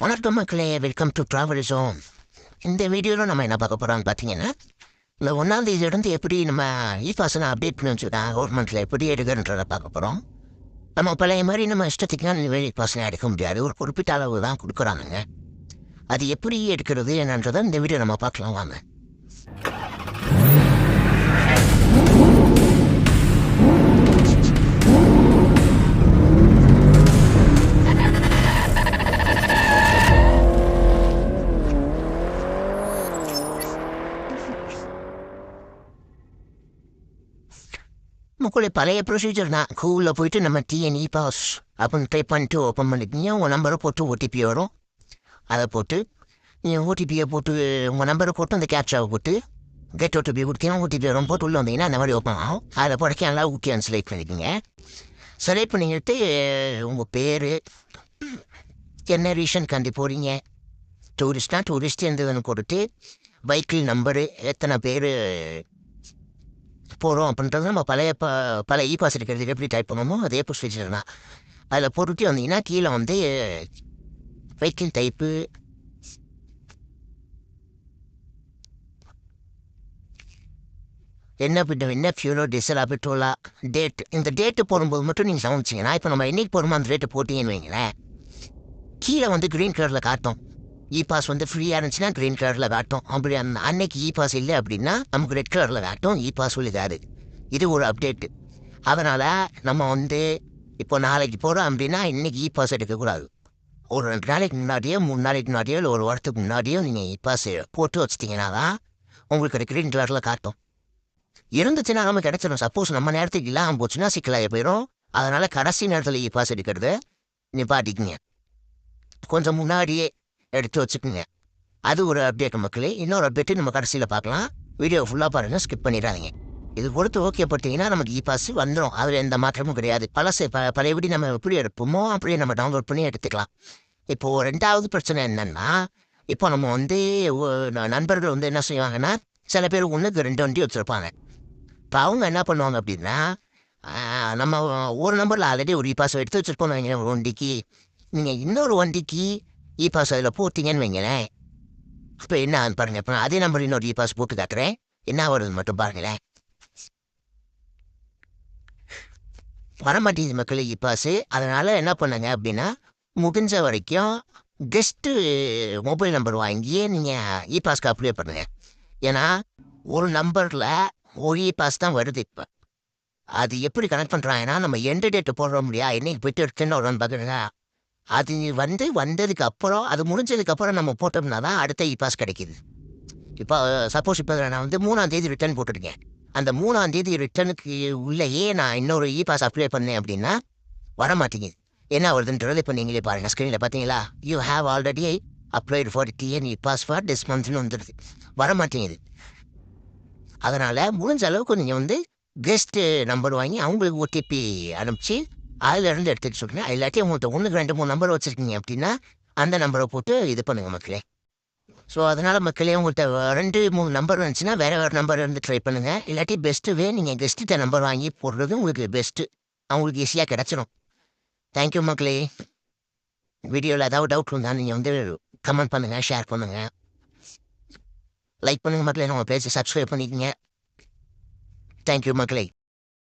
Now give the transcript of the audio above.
வணக்கம் மக்களே welcome to travel zone இந்த வீடியோவில் நம்ம என்ன பார்க்க போகிறோம்னு பார்த்தீங்கன்னா இந்த ஒன்றாம் தேதியிலேருந்து எப்படி நம்ம இ பாசனை அப்டேட் பண்ணி வச்சுருக்காங்க கவர்மெண்ட்டில் எப்படி எடுக்கிறன்றதை பார்க்க போகிறோம் நம்ம பழைய மாதிரி நம்ம இஷ்டத்துக்குலாம் வெளி பாசனை எடுக்க முடியாது. ஒரு குறிப்பிட்ட அளவு தான் கொடுக்குறாங்க அது எப்படி எடுக்கிறது என்னன்றதை இந்த வீடியோ நம்ம பார்க்கலாம் வாங்க. முக்குள்ளே பழைய ப்ரொசீஜர் தான் கூகுளில் போயிட்டு நம்ம டிஎன்இ பாஸ் அப்படின்னு டைப் பண்ணிட்டு ஓப்பன் பண்ணிக்கிங்க உங்கள் நம்பரை போட்டு ஓடிபி வரும் அதை போட்டு நீங்கள் ஓடிபியை போட்டு உங்கள் நம்பரை போட்டு அந்த கேப்சாவை போட்டு கெட் ஓடிபி கொடுத்தீங்கன்னா ஓடிபி வரும் போட்டு உள்ளே வந்தீங்கன்னா அந்த மாதிரி ஓப்பன் ஆகும் அதை போடக்க நல்லா ஓகேன்னு செலக்ட் பண்ணிக்கோங்க செலக்ட் பண்ணிக்கிட்டு உங்கள் பேர் என்ன ரீசன் கண்டி போகிறீங்க டூரிஸ்ட்னா டூரிஸ்ட் இருந்ததுன்னு கொடுத்து பைக்கில் நம்பரு எத்தனை பேர் போகிறோம் அப்படின்றது நம்ம பழைய ப பழைய இ பாஸ் எடுக்கிறதுக்கு எப்படி டைப் பண்ணுமோ அதே ப்ரொசீஜர் தான். அதில் பொருட்டி வந்தீங்கன்னா கீழே வந்து வெஹிக்கிள் டைப்பு என்ன பின்ன என்ன ஃபியூலோ டீசலா பெட்ரோலா டேட் இந்த டேட்டு போடும்போது மட்டும் நீங்கள் சமைச்சிங்கன்னா இப்போ நம்ம என்னைக்கு போகிறோமோ அந்த ரேட்டு போட்டிங்கன்னு வைங்களேன் கீழே வந்து க்ரீன் கலரில் காட்டும். E இ பாஸ் வந்து ஃப்ரீயாக இருந்துச்சுன்னா க்ரீன் கலரில் காட்டும் அப்படி அந்த அன்னைக்கு e இ பாஸ் இல்லை அப்படின்னா நமக்கு ரெட் கலரில் காட்டும் இ பாஸ் உள்ளிதாது இது ஒரு அப்டேட்டு அதனால் நம்ம வந்து இப்போ நாளைக்கு போகிறோம் அப்படின்னா இன்னைக்கு e இ பாஸ் எடுக்கக்கூடாது. ஒரு ரெண்டு நாளைக்கு முன்னாடியோ மூணு நாளைக்கு முன்னாடியோ இல்லை ஒரு வாரத்துக்கு முன்னாடியோ நீங்கள் இ பாஸ் போட்டு வச்சிட்டிங்கன்னா தான் உங்களுக்கு அது க்ரீன் கலரில் காட்டும். இருந்துச்சுன்னா நம்ம கிடச்சிடும் சப்போஸ் நம்ம நேரத்துக்கு இல்லாமல் போச்சுன்னா சிக்கலாகி போயிடும் அதனால் கடைசி நேரத்தில் இ பாஸ் எடுக்கிறது நிப்பாட்டிக்குங்க. கொஞ்சம் முன்னாடியே எடுத்து வச்சுக்கோங்க. அது ஒரு அப்டேட் மக்களே இன்னொரு அப்டேட்டு நம்ம கடைசியில் பார்க்கலாம். வீடியோ ஃபுல்லாக பாருங்கள் ஸ்கிப் பண்ணிடாதீங்க. இது கொடுத்து ஓகே போட்டிங்கன்னா நமக்கு இ பாஸ் வந்துடும் அதில் எந்த மாற்றமும் கிடையாது. பழசை ப பழையபடி நம்ம எப்படி எடுப்போமோ அப்படியே நம்ம டவுன்லோட் பண்ணி எடுத்துக்கலாம். இப்போது ரெண்டாவது பிரச்சனை என்னென்னா இப்போ நம்ம வந்து நண்பர்கள் வந்து என்ன செய்வாங்கன்னா சில பேர் ஒன்றுக்கு ரெண்டு வண்டி வச்சுருப்பாங்க. இப்போ அவங்க என்ன பண்ணுவாங்க அப்படின்னா நம்ம ஒரு நம்பரில் ஆல்ரெடி ஒரு இ பாஸ் எடுத்து வச்சுருப்போம் வைங்களேன் ஒரு வண்டிக்கு. நீங்கள் இன்னொரு வண்டிக்கு இ பாஸ் அதில் போட்டிங்கன்னு வைங்களேன் இப்போ என்ன பாருங்க இப்போ அதே நம்பர் இன்னொரு இ பாஸ் போட்டு காட்டுறேன் என்ன வருது மட்டும் பாருங்களேன் வரமாட்டேங்குது மக்கள் இ பாஸு அதனால் என்ன பண்ணுங்க அப்படின்னா முடிஞ்ச வரைக்கும் கெஸ்ட்டு மொபைல் நம்பர் வாங்கி நீங்கள் இ பாஸ்க்கு அப்ளை பண்ணுங்க ஏன்னா ஒரு நம்பரில் ஒரு இ பாஸ் தான் வருது இப்போ அது எப்படி கனெக்ட் பண்ணுறாங்கன்னா நம்ம எந்த டேட்டு போடுறோம் முடியா என்னைக்கு போயிட்டு எடுத்துன்னு வரும்னு பார்க்குறேங்க அது வந்து வந்ததுக்கு அப்புறம் அது முடிஞ்சதுக்கு அப்புறம் நம்ம போட்டோம்னா தான் அடுத்த இ பாஸ் கிடைக்குது. இப்போ சப்போஸ் இப்போ நான் வந்து மூணாம் தேதி ரிட்டர்ன் போட்டிருக்கேன். அந்த மூணாம் தேதி ரிட்டர்னுக்கு உள்ளேயே நான் இன்னொரு இ பாஸ் அப்ளை பண்ணேன் அப்படின்னா வர மாட்டேங்குது என்ன வருதுன்றது இப்போ நீங்களே பாருங்கள் ஸ்க்ரீனில் பார்த்தீங்களா you have already applied for TN E pass for this மந்த்னு வந்துடுது வர மாட்டேங்குது அதனால் முடிஞ்ச அளவுக்கு நீங்கள் வந்து கெஸ்ட்டு நம்பர் வாங்கி அவங்களுக்கு ஓடிபி அனுப்பிச்சு அதுலேருந்து எடுத்துகிட்டு சொல்லுங்க இல்லாட்டி உங்கள்கிட்ட ஒன்றுக்கு ரெண்டு மூணு நம்பர் வச்சுருக்கீங்க அப்படின்னா அந்த நம்பரை போட்டு இது பண்ணுங்க மக்களே. ஸோ அதனால் மக்களே உங்கள்கிட்ட ரெண்டு மூணு நம்பர் வந்துச்சுன்னா வேறு வேறு நம்பர் இருந்து ட்ரை பண்ணுங்கள் இல்லாட்டி பெஸ்ட்டுவே நீங்கள் கெஸ்ட்டு நம்பர் வாங்கி போடுறது உங்களுக்கு பெஸ்ட்டு அவங்களுக்கு ஈஸியாக கிடச்சிடும் தேங்க்யூ மக்களே. வீடியோவில் ஏதாவது டவுட் இருந்தால் நீங்கள் வந்து கமெண்ட் பண்ணுங்கள் ஷேர் பண்ணுங்கள் லைக் பண்ணுங்கள் மக்களே நம்ம பேசி சப்ஸ்கிரைப் பண்ணிக்கங்க. தேங்க்யூ மக்களே.